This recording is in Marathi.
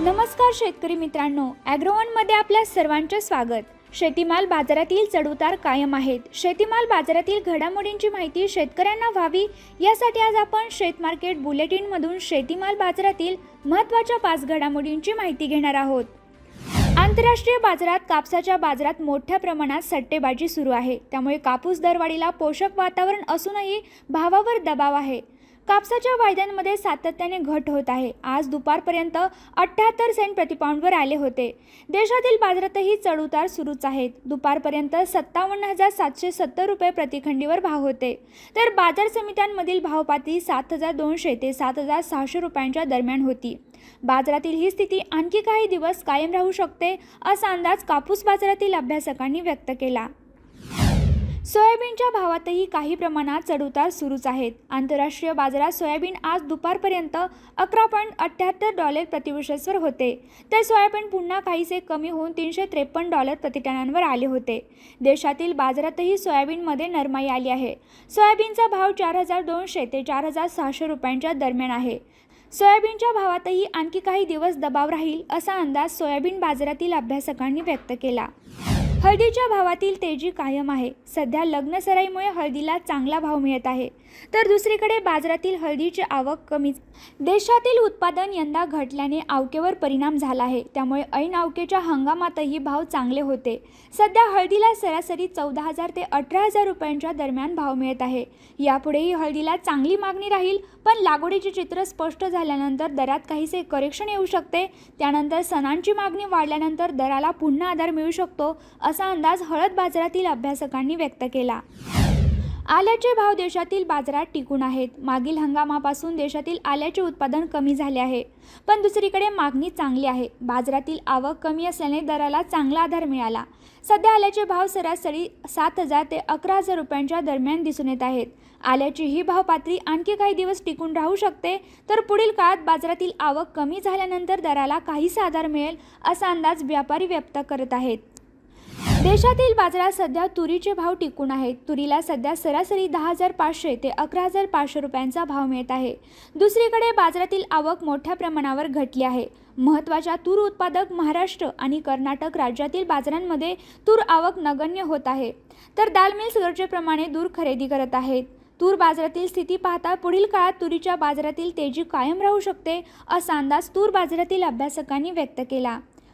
नमस्कार शेतकरी मित्रांनो ॲग्रोवनमध्ये आपल्या सर्वांचे स्वागत. शेतीमाल बाजारातील चढउतार कायम आहेत. शेतीमाल बाजारातील घडामोडींची माहिती शेतकऱ्यांना व्हावी यासाठी आज आपण शेतमार्केट बुलेटिनमधून शेतीमाल बाजारातील महत्त्वाच्या पाच घडामोडींची माहिती घेणार आहोत. आंतरराष्ट्रीय बाजारात कापसाच्या बाजारात मोठ्या प्रमाणात सट्टेबाजी सुरू आहे. त्यामुळे कापूस दरवाढीला पोषक वातावरण असूनही भावावर दबाव आहे. कापसाच्या वायद्यांमध्ये सातत्याने घट होत आहे. आज दुपारपर्यंत अठ्ठ्याहत्तर सेंट प्रतिपाऊंडवर आले होते. देशातील बाजारातही चढउतार सुरूच आहेत. दुपारपर्यंत सत्तावन्न हजार सातशे सत्तर रुपये प्रतिखंडीवर भाव होते. तर बाजार समित्यांमधील भावपाती सात हजार दोनशे ते सात हजार सहाशे रुपयांच्या दरम्यान होती. बाजारातील ही स्थिती आणखी काही दिवस कायम राहू शकते असा अंदाज कापूस बाजारातील अभ्यासकांनी व्यक्त केला. सोयाबीनच्या भावातही काही प्रमाणात चढउतार सुरूच आहेत. आंतरराष्ट्रीय बाजारात सोयाबीन आज दुपारपर्यंत अकरा पॉईंट अठ्ठ्याहत्तर डॉलर प्रतिवर्षासवर होते. तर सोयाबीन पुन्हा काहीसे कमी होऊन तीनशे त्रेपन्न डॉलर प्रतिटनांवर आले होते. देशातील बाजारातही सोयाबीनमध्ये नरमाई आली आहे. सोयाबीनचा भाव चार हजार दोनशे ते चार हजार सहाशे रुपयांच्या दरम्यान आहे. सोयाबीनच्या भावातही आणखी काही दिवस दबाव राहील असा अंदाज सोयाबीन बाजारातील अभ्यासकांनी व्यक्त केला. हळदीच्या भावातील तेजी कायम आहे. सध्या लग्नसराईमुळे हळदीला चांगला भाव मिळत आहे. तर दुसरीकडे बाजारातील हळदीची आवक कमी देशातील उत्पादन यंदा घटल्याने आवकेवर परिणाम झाला आहे. त्यामुळे ऐन आवकेच्या हंगामातही भाव चांगले होते. सध्या हळदीला सरासरी चौदा हजार ते अठरा हजार रुपयांच्या दरम्यान भाव मिळत आहे. यापुढेही हळदीला चांगली मागणी राहील पण लागवडीचे चित्र स्पष्ट झाल्यानंतर दरात काहीसे करेक्शन येऊ शकते. त्यानंतर सणांची मागणी वाढल्यानंतर दराला पुन्हा आधार मिळू शकतो असा अंदाज हळद बाजारातील अभ्यासकांनी व्यक्त केला. आल्याचे भाव देशातील बाजारात टिकून आहेत. मागील हंगामापासून देशातील आल्याचे उत्पादन कमी झाले आहे. पण दुसरीकडे मागणी चांगली आहे. बाजारातील आवक कमी असल्याने दराला चांगला आधार मिळाला. सध्या आल्याचे भाव सरासरी सात हजार ते अकरा हजार रुपयांच्या दरम्यान दिसून येत आहेत. आल्याची ही भाव पातळी आणखी काही दिवस टिकून राहू शकते तर पुढील काळात बाजारातील आवक कमी झाल्यानंतर दराला काहीसा आधार मिळेल असा अंदाज व्यापारी व्यक्त करत आहेत. देशातील बाजारात सध्या तुरीचे भाव टिकून आहेत. तुरीला सध्या सरासरी दहा हजार पाचशे ते अकरा हजार पाचशे रुपयांचा भाव मिळत आहे. दुसरीकडे बाजारातील आवक मोठ्या प्रमाणावर घटली आहे. महत्त्वाच्या तूर उत्पादक महाराष्ट्र आणि कर्नाटक राज्यातील बाजारांमध्ये तूर आवक नगण्य होत आहे. तर दाल मिल्स गरजेप्रमाणे दूर खरेदी करत आहेत. तूर बाजारातील स्थिती पाहता पुढील काळात तुरीच्या बाजारातील तेजी कायम राहू शकते असा अंदाज तूर बाजारातील अभ्यासकांनी व्यक्त केला.